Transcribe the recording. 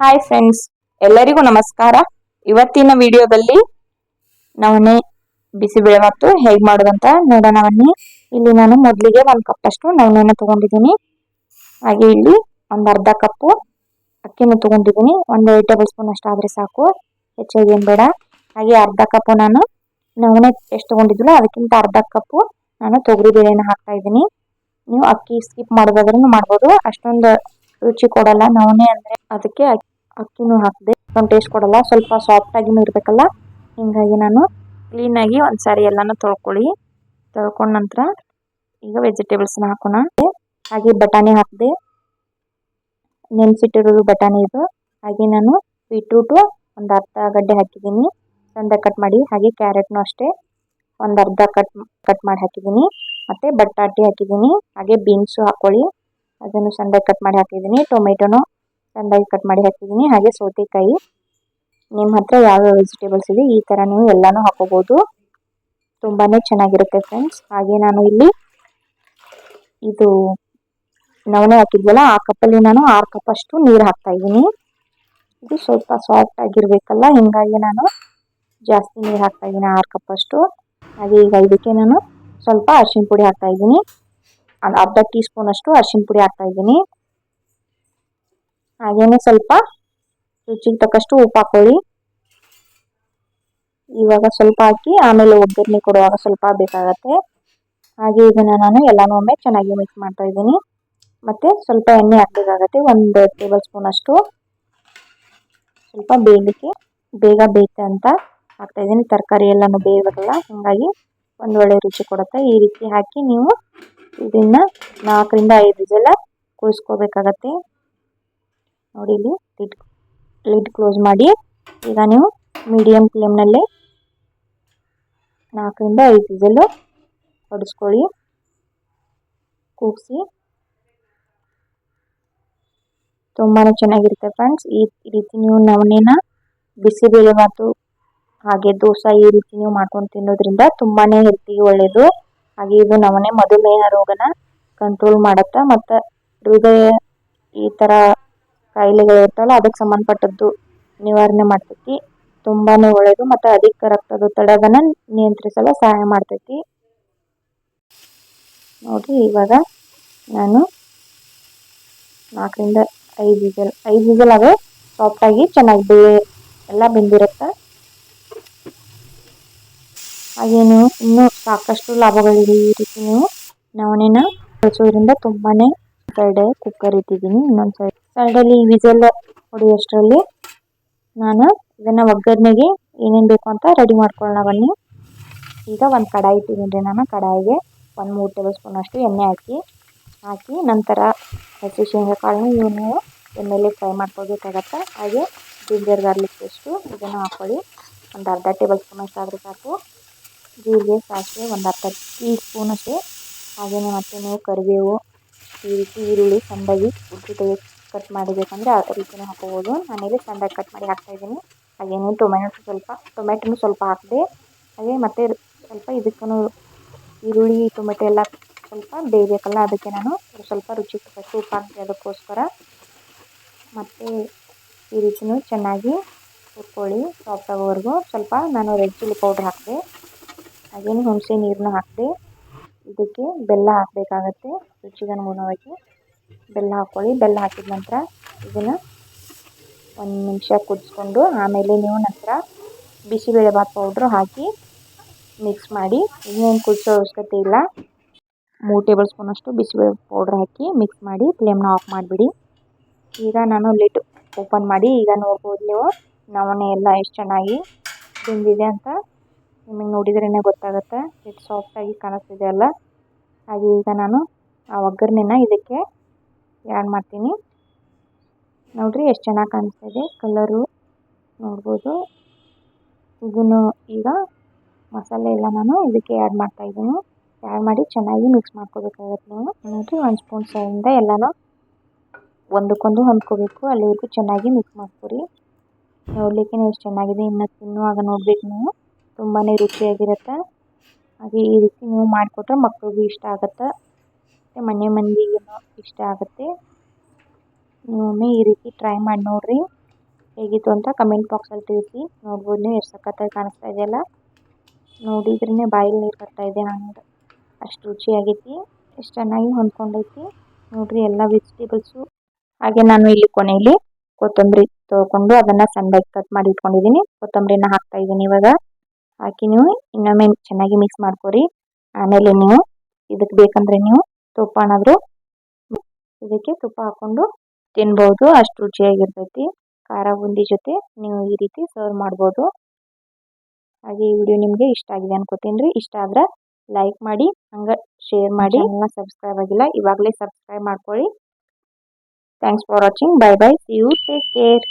Hi friends ಎಲ್ಲರಿಗೂ ನಮಸ್ಕಾರ. ಇವತ್ತಿನ ವಿಡಿಯೋದಲ್ಲಿ ನವಣೆ ಮತ್ತು ಹೇಗೆ ಮಾಡೋದಂತ ನೋಡೋಣ ಬನ್ನಿ. ಇಲ್ಲಿ ನಾನು ಮೊದಲಿಗೆ ಒಂದು ಕಪ್ಪಷ್ಟು ನವಣೆಯನ್ನು ತೊಗೊಂಡಿದ್ದೀನಿ. ಹಾಗೆ ಇಲ್ಲಿ ಒಂದು ಅರ್ಧ ಕಪ್ಪು ಅಕ್ಕಿನೂ ತಗೊಂಡಿದ್ದೀನಿ. ಒಂದು ಏಳು ಟೇಬಲ್ ಸ್ಪೂನ್ ಆದರೆ ಸಾಕು, ಹೆಚ್ಚಾಗಿ ಏನು ಬೇಡ. ಹಾಗೆ ಅರ್ಧ ಕಪ್ಪು ನಾನು ನವಣೆ ಎಷ್ಟು ತಗೊಂಡಿದ್ದಿಲ್ಲ ಅದಕ್ಕಿಂತ ಅರ್ಧ ಕಪ್ಪು ನಾನು ತೊಗರಿ ಬೇಳೆನ ಹಾಕ್ತಾ ಇದ್ದೀನಿ. ನೀವು ಅಕ್ಕಿ ಸ್ಕಿಪ್ ಮಾಡೋದಾದ್ರೂ ಮಾಡ್ಬೋದು. ಅಷ್ಟೊಂದು ರುಚಿ ಕೊಡಲ್ಲ, ನವಣೆ ಅಂದರೆ ಅದಕ್ಕೆ ಅಕ್- ಅಕ್ಕಿನೂ ಹಾಕಿದೆ. ಒಂದು ಟೇಸ್ಟ್ ಕೊಡಲ್ಲ, ಸ್ವಲ್ಪ ಸಾಫ್ಟಾಗಿನೂ ಇರಬೇಕಲ್ಲ. ಹೀಗಾಗಿ ನಾನು ಕ್ಲೀನಾಗಿ ಒಂದು ಸಾರಿ ಎಲ್ಲನೂ ತೊಳ್ಕೊಳ್ಳಿ. ತೊಳ್ಕೊಂಡ ನಂತರ ಈಗ ವೆಜಿಟೇಬಲ್ಸ್ನ ಹಾಕೋಣ. ಹಾಗೆ ಬಟಾಣಿ ಹಾಕಿದೆ. ನೆನೆಸಿಟ್ಟಿರೋದು ಬಟಾಣಿ ಇದು. ಹಾಗೆ ನಾನು ಬೀಟ್ರೂಟು ಒಂದು ಅರ್ಧ ಗಡ್ಡೆ ಹಾಕಿದ್ದೀನಿ. ಚಂದ ಕಟ್ ಮಾಡಿ, ಹಾಗೆ ಕ್ಯಾರೆಟ್ನು ಅಷ್ಟೇ ಒಂದು ಅರ್ಧ ಕಟ್ ಕಟ್ ಮಾಡಿ ಹಾಕಿದ್ದೀನಿ. ಮತ್ತು ಬಟಾಟೆ ಹಾಕಿದ್ದೀನಿ. ಹಾಗೆ ಬೀನ್ಸು ಹಾಕ್ಕೊಳ್ಳಿ ಅದನ್ನು ಸಣ್ಣದಾಗಿ ಕಟ್ ಮಾಡಿ ಹಾಕಿದ್ದೀನಿ, ಟೊಮೆಟೊನು ಸಣ್ಣದಾಗಿ ಕಟ್ ಮಾಡಿ ಹಾಕಿದ್ದೀನಿ, ಹಾಗೆ ಸೌತೆಕಾಯಿ. ನಿಮ್ಮ ಹತ್ರ ಯಾವ್ಯಾವ ವೆಜಿಟೇಬಲ್ಸ್ ಇದೆ, ಈ ಥರ ನೀವು ಎಲ್ಲನೂ ಹಾಕೋಬೋದು. ತುಂಬಾ ಚೆನ್ನಾಗಿರುತ್ತೆ ಫ್ರೆಂಡ್ಸ್ ಹಾಗೆ ನಾನು ಇಲ್ಲಿ ಇದು ನವಣೆ ಹಾಕಿದ್ವಲ್ಲ, ಆ ಕಪ್ಪಲ್ಲಿ ನಾನು ಆರು ಕಪ್ ಅಷ್ಟು ನೀರು ಹಾಕ್ತಾ ಇದ್ದೀನಿ. ಇದು ಸ್ವಲ್ಪ ಸಾಫ್ಟ್ ಆಗಿರಬೇಕಲ್ಲ, ಹಿಂಗಾಗಿ ನಾನು ಜಾಸ್ತಿ ನೀರು ಹಾಕ್ತಾ ಇದ್ದೀನಿ, ಆರು ಕಪ್ ಅಷ್ಟು. ಹಾಗೆ ಈಗ ಇದಕ್ಕೆ ನಾನು ಸ್ವಲ್ಪ ಅರಿಶಿನ ಪುಡಿ ಹಾಕ್ತಾ ಇದ್ದೀನಿ. ಒಂದು ಅರ್ಧ ಟೀ ಸ್ಪೂನ್ ಅಷ್ಟು ಅರಿಶಿನ ಪುಡಿ ಹಾಕ್ತಾ ಇದ್ದೀನಿ. ಹಾಗೇನೆ ಸ್ವಲ್ಪ ರುಚಿಗೆ ತಕ್ಕಷ್ಟು ಉಪ್ಪು ಹಾಕೊಳ್ಳಿ. ಇವಾಗ ಸ್ವಲ್ಪ ಹಾಕಿ ಆಮೇಲೆ ಒಗ್ಗರಣೆ ಕೊಡುವಾಗ ಸ್ವಲ್ಪ ಬೇಕಾಗತ್ತೆ. ಹಾಗೆ ಇದನ್ನು ನಾನು ಎಲ್ಲನೂ ಒಮ್ಮೆ ಚೆನ್ನಾಗಿ ಮಿಕ್ಸ್ ಮಾಡ್ತಾ ಇದ್ದೀನಿ. ಮತ್ತೆ ಸ್ವಲ್ಪ ಎಣ್ಣೆ ಹಾಕಬೇಕಾಗತ್ತೆ, ಒಂದು ಟೇಬಲ್ ಸ್ಪೂನ್ ಅಷ್ಟು. ಸ್ವಲ್ಪ ಬೇಯಲಿಕ್ಕೆ ಬೇಗ ಬೇಯುತ್ತೆ ಅಂತ ಹಾಕ್ತಾ ಇದ್ದೀನಿ. ತರಕಾರಿ ಎಲ್ಲನೂ ಬೇಯಬೇಕಲ್ಲ, ಹಾಗಾಗಿ ಒಂದು ಒಳ್ಳೆ ರುಚಿ ಕೊಡುತ್ತೆ. ಈ ರೀತಿ ಹಾಕಿ ನೀವು ಇದನ್ನ ನಾಲ್ಕರಿಂದ ಐದು ಜಲ ಕೂರಿಸ್ಕೋಬೇಕಾಗತ್ತೆ. ನೋಡಿ ಇಲ್ಲಿ ಲಿಡ್ ಲಿಡ್ ಕ್ಲೋಸ್ ಮಾಡಿ. ಈಗ ನೀವು ಮೀಡಿಯಂ ಫ್ಲೇಮ್ನಲ್ಲೇ ನಾಲ್ಕರಿಂದ ಐದು ವಿಸಲು ಹೊಡಿಸ್ಕೊಳ್ಳಿ. ಕೂಗಿಸಿ. ತುಂಬಾ ಚೆನ್ನಾಗಿರುತ್ತೆ ಫ್ರೆಂಡ್ಸ್ ಈ ರೀತಿ ನೀವು ನವಣೆನ ಬಿಸಿಬೇಳೆಭಾತು ಹಾಗೆ ದೋಸೆ ಈ ರೀತಿ ನೀವು ಮಾಡ್ಕೊಂಡು ತಿನ್ನೋದ್ರಿಂದ ತುಂಬಾ ಹೆಲ್ತಿಗೆ ಒಳ್ಳೆಯದು ಹಾಗೆ ಇದು ನಮನೆ ಮಧುಮೇಹ ರೋಗನ ಕಂಟ್ರೋಲ್ ಮಾಡತ್ತೆ. ಮತ್ತು ಹೃದಯ ಈ ಥರ ಕಾಯಿಲೆಗಳು ಇರ್ತಾವಲ್ಲ, ಅದಕ್ಕೆ ಸಂಬಂಧಪಟ್ಟದ್ದು ನಿವಾರಣೆ ಮಾಡ್ತೈತಿ. ತುಂಬಾ ಒಳ್ಳೆಯದು ಮತ್ತು ಅಧಿಕ ರಕ್ತದೊತ್ತಡವನ್ನು ನಿಯಂತ್ರಿಸಲು ಸಹಾಯ ಮಾಡ್ತೈತಿ. ನೋಡಿ, ಇವಾಗ ನಾನು ನಾಲ್ಕರಿಂದ ಐದು ವಿಸಲ್ ಐದು ವಿಸಲ್ ಅದು ಸಾಫ್ಟಾಗಿ ಚೆನ್ನಾಗಿ ಬೇ ಎಲ್ಲ ಬೆಂದಿರುತ್ತೆ. ಹಾಗೆ ನೀವು ಇನ್ನೂ ಸಾಕಷ್ಟು ಲಾಭಗಳಿದೆ ಈ ರೀತಿ ನೀವು. ನವಣೆನ ಬಳಸೋದ್ರಿಂದ ತುಂಬಾನೇ ಸೈಡ್ ಕುಕ್ಕರ್ ಇಟ್ಟಿದ್ದೀನಿ. ಇನ್ನೊಂದು ಸೈಡ್ ಸೈಡಲ್ಲಿ ವಿಸಲ್ ಹೊಡೆಯೋಷ್ಟರಲ್ಲಿ ನಾನು ಇದನ್ನ ಒಗ್ಗರಣೆಗೆ ಏನೇನು ಬೇಕು ಅಂತ ರೆಡಿ ಮಾಡ್ಕೊಳ್ಳೋಣ ಬನ್ನಿ. ಈಗ ಒಂದು ಕಡಾಯಿ ಇಟ್ಟಿದ್ದೀನಿ ನಾನು. ಕಡಾಯಿಗೆ ಒಂದು ಮೂರು ಟೇಬಲ್ ಸ್ಪೂನ್ ಅಷ್ಟು ಎಣ್ಣೆ ಹಾಕಿ ಹಾಕಿ ನಂತರ ಹಸಿ ಶೇಂಗಾ ಕಾಳನ್ನ ಇವು ನೀವು ಎಣ್ಣೆಲಿ ಫ್ರೈ ಮಾಡ್ಕೋಬೇಕಾಗತ್ತೆ ಹಾಗೆ ಜಿಂಜರ್ ಗಾರ್ಲಿಕ್ ಪೇಸ್ಟು ಇದನ್ನು ಹಾಕ್ಕೊಳ್ಳಿ ಒಂದು ಅರ್ಧ ಟೇಬಲ್ ಸ್ಪೂನ್ ಅಷ್ಟು ಸಾಕು. ಜೀರಿಗೆ ಸಾಸಿವೆ, ಒಂದು ಅರ್ಧ ಟೀ ಸ್ಪೂನ್ ಅಷ್ಟೇ. ಹಾಗೆಯೇ ಮತ್ತೆ ನೀವು ಕರಿಬೇವು, ಈ ರೀತಿ ಈರುಳ್ಳಿ ಸಣ್ಣದಾಗಿ ಉದ್ದುದಾಗಿ ಕಟ್ ಮಾಡಿಬೇಕಂದ್ರೆ ಆ ರೀತಿಯೇ ಹಾಕೋಬೋದು. ನಾನಿಲ್ಲಿ ಸಣ್ಣದಾಗಿ ಕಟ್ ಮಾಡಿ ಹಾಕ್ತಾಯಿದ್ದೀನಿ ಹಾಗೆಯೇ ಟೊಮೆಟೊ ಸ್ವಲ್ಪ, ಟೊಮೆಟೊನು ಸ್ವಲ್ಪ ಹಾಕಿದೆ, ಹಾಗೆ ಮತ್ತೆ ಸ್ವಲ್ಪ ಇದಕ್ಕೂ ಈರುಳ್ಳಿ, ಟೊಮೆಟೊ ಎಲ್ಲ ಸ್ವಲ್ಪ ಬೇಯಬೇಕಲ್ಲ, ಅದಕ್ಕೆ ನಾನು ಸ್ವಲ್ಪ ರುಚಿ ಸೂಪ್ ಹಾಕ್ತೀನಿ ಅದಕ್ಕೋಸ್ಕರ. ಮತ್ತು ಈ ರೀತಿಯೂ ಚೆನ್ನಾಗಿ ಹುರ್ಕೊಳ್ಳಿ, ಸಾಫ್ಟ್ ಆಗೋವರೆಗೂ. ಸ್ವಲ್ಪ ನಾನು ರೆಡ್ ಚಿಲ್ಲಿ ಪೌಡ್ರ್ ಹಾಕಿದೆ ಹಾಗೇನು ಹುಣಸೆ ನೀರನ್ನ ಹಾಕಿದೆ ಇದಕ್ಕೆ ಬೆಲ್ಲ ಹಾಕಬೇಕಾಗತ್ತೆ, ರುಚಿಗೆ ಅನುಗುಣವಾಗಿ ಬೆಲ್ಲ ಹಾಕ್ಕೊಳ್ಳಿ ಬೆಲ್ಲ ಹಾಕಿದ ನಂತರ ಇದನ್ನು ಒಂದು ನಿಮಿಷ ಕುದಿಸ್ಕೊಂಡು ಆಮೇಲೆ ನೀವು ನಂತರ ಬಿಸಿಬೇಳೆಭಾತ್ ಪೌಡ್ರು ಹಾಕಿ ಮಿಕ್ಸ್ ಮಾಡಿ. ಇನ್ನೇನು ಕುದಿಸೋ ಅವಶ್ಯಕತೆ ಇಲ್ಲ. ಮೂರು ಟೇಬಲ್ ಸ್ಪೂನಷ್ಟು ಬಿಸಿಬೇಳೆ ಪೌಡ್ರ್ ಹಾಕಿ ಮಿಕ್ಸ್ ಮಾಡಿ ಫ್ಲೇಮ್ನ ಆಫ್ ಮಾಡಿಬಿಡಿ. ಈಗ ನಾನು ಲಿಡ್ ಓಪನ್ ಮಾಡಿ ಈಗ ನೋಡ್ಬೋದು ನೀವು. ನವಣೆ ಎಲ್ಲ ಎಷ್ಟು ಚೆನ್ನಾಗಿ ಬೆಂದಿದೆ ಅಂತ ನಿಮಗೆ ನೋಡಿದ್ರೇ ಗೊತ್ತಾಗುತ್ತೆ. ಎಷ್ಟು ಸಾಫ್ಟಾಗಿ ಕಾಣಿಸ್ತಿದೆ ಅಲ್ಲ. ಹಾಗೆ ಈಗ ನಾನು ಆ ಒಗ್ಗರಣೆನ ಇದಕ್ಕೆ ಆ್ಯಡ್ ಮಾಡ್ತೀನಿ. ನೋಡಿರಿ ಎಷ್ಟು ಚೆನ್ನಾಗಿ ಕಾಣಿಸ್ತಿದೆ. ಕಲರು ನೋಡ್ಬೋದು. ಇದನ್ನು ಈಗ ಮಸಾಲೆ ಎಲ್ಲ ನಾನು ಇದಕ್ಕೆ ಆ್ಯಡ್ ಮಾಡ್ತಾಯಿದ್ದೀನಿ ಆ್ಯಡ್ ಮಾಡಿ ಚೆನ್ನಾಗಿ ಮಿಕ್ಸ್ ಮಾಡ್ಕೋಬೇಕಾಗತ್ತೆ ನೀವು. ನೋಡಿರಿ ಒಂದು ಸ್ಪೂನ್ ಸೈಡಿಂದ ಎಲ್ಲನೂ ಒಂದಕ್ಕೊಂದು ಹೊಂದ್ಕೋಬೇಕು. ಅಲ್ಲಿವರೆಗೂ ಚೆನ್ನಾಗಿ ಮಿಕ್ಸ್ ಮಾಡ್ಕೊರಿ ನೋಡಲಿಕ್ಕೆ ಎಷ್ಟು ಚೆನ್ನಾಗಿದೆ. ಇನ್ನು ತಿನ್ನುವಾಗ ನೋಡ್ಬೇಕು ನೀವು. ತುಂಬಾ ರುಚಿಯಾಗಿರುತ್ತೆ. ಹಾಗೆ ಈ ರೀತಿ ನೀವು ಮಾಡಿಕೊಟ್ರೆ ಮಕ್ಕಳಿಗೂ ಇಷ್ಟ ಆಗುತ್ತೆ. ಮತ್ತು ಮನೆ ಮಂದಿಗೂ ಇಷ್ಟ ಆಗುತ್ತೆ. ನೀವೊಮ್ಮೆ ಈ ರೀತಿ ಟ್ರೈ ಮಾಡಿ ನೋಡಿರಿ. ಹೇಗಿತ್ತು ಅಂತ ಕಮೆಂಟ್ ಬಾಕ್ಸಲ್ಲಿ ತಿಳಿಸಿ. ನೋಡ್ಬೋದು ನೀವು ಎಷ್ಟು ಸಖತ್ತಾಗಿ ಕಾಣಿಸ್ತಾ ಇದೆಯಲ್ಲ. ನೋಡಿದ್ರೇ ಬಾಯಲ್ಲಿ ನೀರು ಬರ್ತಾ ಇದೆ ಹಂಗೆ. ಅಷ್ಟು ರುಚಿಯಾಗೈತಿ ಎಷ್ಟು ಚೆನ್ನಾಗಿ ಹೊಂದ್ಕೊಂಡೈತಿ. ನೋಡಿರಿ ಎಲ್ಲ ವೆಜಿಟೇಬಲ್ಸು ಹಾಗೆ ನಾನು ಇಲ್ಲಿ ಕೊನೆಯಲ್ಲಿ ಕೊತ್ತಂಬರಿ ತೊಗೊಂಡು ಅದನ್ನು ಸಣ್ಣದಾಗಿ ಕಟ್ ಮಾಡಿ ಇಟ್ಕೊಂಡಿದ್ದೀನಿ. ಕೊತ್ತಂಬರಿನ ಹಾಕ್ತಾ ಇದ್ದೀನಿ ಇವಾಗ. ಹಾಕಿ ನೀವು ಇನ್ನೊಮ್ಮೆ ಚೆನ್ನಾಗಿ ಮಿಕ್ಸ್ ಮಾಡ್ಕೊರಿ. ಆಮೇಲೆ ನೀವು ಇದಕ್ಕೆ ಬೇಕಂದ್ರೆ ನೀವು ತುಪ್ಪನಾದರೂ ಇದಕ್ಕೆ ತುಪ್ಪ ಹಾಕೊಂಡು ತಿನ್ಬೋದು. ಅಷ್ಟು ರುಚಿಯಾಗಿರ್ತೈತಿ. ಖಾರ ಬುಂದಿ ಜೊತೆ ನೀವು ಈ ರೀತಿ ಸರ್ವ್ ಮಾಡ್ಬೋದು. ಹಾಗೆ ಈ ವಿಡಿಯೋ ನಿಮಗೆ ಇಷ್ಟ ಆಗಿದೆ ಅನ್ಕೋತೀನಿ ರೀ. ಇಷ್ಟ ಆದ್ರೆ ಲೈಕ್ ಮಾಡಿ, ಹಂಗೆ ಶೇರ್ ಮಾಡಿ. ಎಲ್ಲ ಸಬ್ಸ್ಕ್ರೈಬ್ ಆಗಿಲ್ಲ, ಇವಾಗಲೇ ಸಬ್ಸ್ಕ್ರೈಬ್ ಮಾಡ್ಕೊಳ್ಳಿ thanks for watching bye bye see you take care